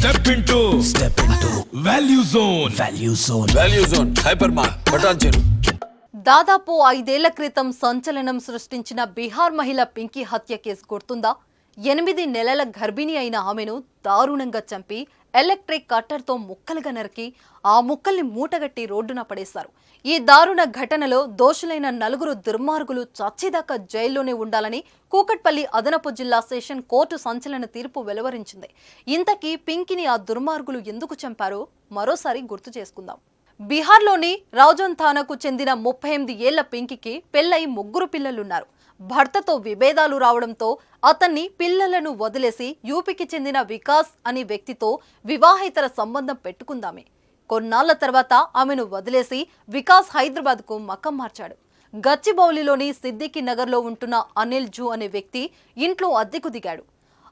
Step into step into Value Zone Value Zone Value Zone Hyper Mart బటాన్ చెరు దాదాపు ఐదేళ్ళ క్రితం సంచలనం సృష్టించిన బీహార్ మహిళ పింకీ హత్య కేసు గుర్తుందా? ఎనిమిది నెలల గర్భిణి అయిన ఆమెను దారుణంగా చంపి ఎలక్ట్రిక్ కట్టర్తో ముక్కలుగా నరికి ఆ ముక్కల్ని మూటగట్టి రోడ్డున పడేశారు. ఈ దారుణ ఘటనలో దోషులైన నలుగురు దుర్మార్గులు చచ్చిదాకా జైల్లోనే ఉండాలని కూకట్పల్లి అదనపు జిల్లా సెషన్ కోర్టు సంచలన తీర్పు వెలువరించింది. ఇంతకీ పింకిని ఆ దుర్మార్గులు ఎందుకు చంపారో మరోసారి గుర్తు చేసుకుందాం. బీహార్లోని రౌజన్ థానాకు చెందిన ముప్పై ఎనిమిది ఏళ్ళ పింకికి పెళ్ళై ముగ్గురు పిల్లలున్నారు. భర్తతో విభేదాలు రావడంతో అతన్ని పిల్లలను వదిలేసి యూపీకి చెందిన వికాస్ అనే వ్యక్తితో వివాహేతర సంబంధం పెట్టుకుందామే. కొన్నాళ్ళ తర్వాత ఆమెను వదిలేసి వికాస్ హైదరాబాద్కు మకం మార్చాడు. గచ్చిబౌలిలోని సిద్దికి నగర్లో ఉంటున్న అనిల్ జూ అనే వ్యక్తి ఇంట్లో అద్దెకు దిగాడు.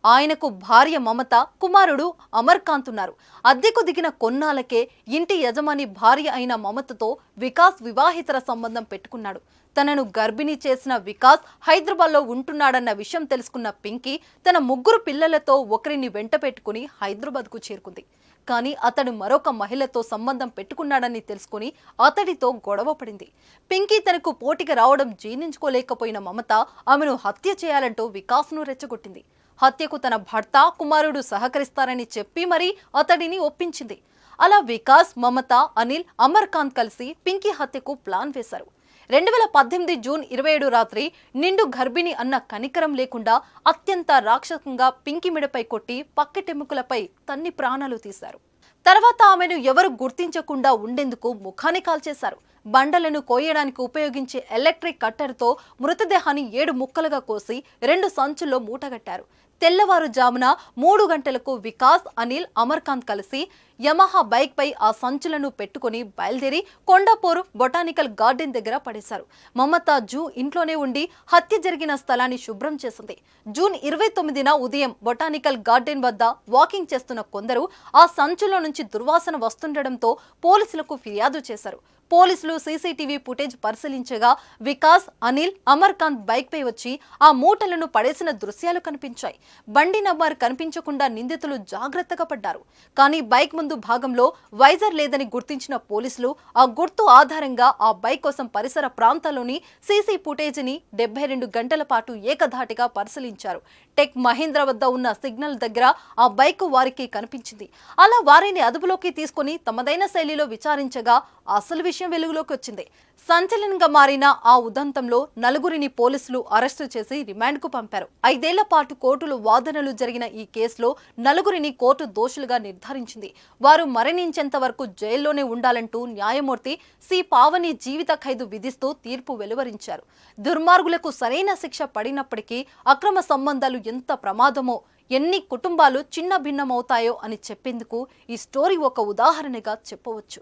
ఆయనకు భార్య మమత కుమారుడు అమర్కాంత్ ఉన్నారు. అద్దెకు దిగిన కొన్నాళ్ళకే ఇంటి యజమాని భార్య అయిన మమతతో వికాస్ వివాహితర సంబంధం పెట్టుకున్నాడు. తనను గర్భిణీ చేసిన వికాస్ హైదరాబాద్లో ఉంటున్నాడన్న విషయం తెలుసుకున్న పింకీ తన ముగ్గురు పిల్లలతో ఒకరిని వెంట పెట్టుకుని హైదరాబాద్కు చేరుకుంది. కానీ అతడు మరొక మహిళతో సంబంధం పెట్టుకున్నాడని తెలుసుకుని అతడితో గొడవ పడింది. పింకీ తనకు పోటీకి రావడం జీర్ణించుకోలేకపోయిన మమత ఆమెను హత్య చేయాలంటూ వికాస్ను రెచ్చగొట్టింది. హత్యకు తన భర్త కుమారుడు సహకరిస్తారని చెప్పి మరీ అతడిని ఒప్పించింది. అలా వికాస్ మమత అనిల్ అమర్కాంత్ కలిసి పింకీ హత్యకు ప్లాన్ వేశారు. రెండు వేల పద్దెనిమిది జూన్ ఇరవై ఏడు రాత్రి నిండు గర్భిణి అన్న కనికరం లేకుండా అత్యంత రాక్షసంగా పింకి మిడపై కొట్టి పక్కెటెముకలపై తన్ని ప్రాణాలు తీశారు. తర్వాత ఆమెను ఎవరు గుర్తించకుండా ఉండేందుకు ముఖాన్ని కాల్చేశారు. బండలను కోయడానికి ఉపయోగించే ఎలక్ట్రిక్ కట్టర్తో మృతదేహాన్ని ఏడు ముక్కలుగా కోసి రెండు సంచుల్లో మూటగట్టారు. తెల్లవారుజామున మూడు గంటలకు వికాస్ అనిల్ అమర్కాంత్ కలిసి యమహా బైక్ పై ఆ సంచులను పెట్టుకుని బయలుదేరి కొండాపూర్ బొటానికల్ గార్డెన్ దగ్గర పడేశారు. మమత జూ ఇంట్లోనే ఉండి హత్య జరిగిన స్థలాన్ని శుభ్రం చేసింది. జూన్ ఇరవై తొమ్మిదిన ఉదయం బొటానికల్ గార్డెన్ వద్ద వాకింగ్ చేస్తున్న కొందరు ఆ సంచుల నుంచి దుర్వాసన వస్తుండటంతో పోలీసులకు ఫిర్యాదు చేశారు. పోలీసులు సీసీటీవీ ఫుటేజ్ పరిశీలించగా వికాస్ అనిల్ అమర్కాంత్ బైక్పై వచ్చి ఆ మూటలను పడేసిన దృశ్యాలు కనిపించాయి. బండి నంబర్ కనిపించకుండా నిందితులు జాగ్రత్తగా పడ్డారు. కానీ బైక్ ముందు భాగంలో వైజర్ లేదని గుర్తించిన పోలీసులు ఆ గుర్తు ఆధారంగా ఆ బైక్ కోసం పరిసర ప్రాంతాల్లోని సీసీ ఫుటేజ్ని డెబ్బై రెండు గంటల పాటు ఏకధాటిగా పరిశీలించారు. టెక్ మహేంద్ర వద్ద ఉన్న సిగ్నల్ దగ్గర ఆ బైక్ వారికి కనిపించింది. అలా వారిని అదుపులోకి తీసుకుని తమదైన శైలిలో విచారించగా అసలు విషయం వెలుగులోకి వచ్చింది. సంచలనంగా మారిన ఆ ఉదంతంలో నలుగురిని పోలీసులు అరెస్టు చేసి రిమాండ్కు పంపారు. ఐదేళ్ళ పాటు కోర్టులు వాదనలు జరిగిన ఈ కేసులో నలుగురిని కోర్టు దోషులుగా నిర్ధారించింది. వారు మరణించేంత వరకు జైల్లోనే ఉండాలంటూ న్యాయమూర్తి సి. పావని జీవిత ఖైదు విధిస్తూ తీర్పు వెలువరించారు. దుర్మార్గులకు సరైన శిక్ష పడినప్పటికీ అక్రమ సంబంధాలు ఎంత ప్రమాదమో ఎన్ని కుటుంబాలు చిన్న భిన్నమవుతాయో అని చెప్పేందుకు ఈ స్టోరీ ఒక ఉదాహరణగా చెప్పవచ్చు.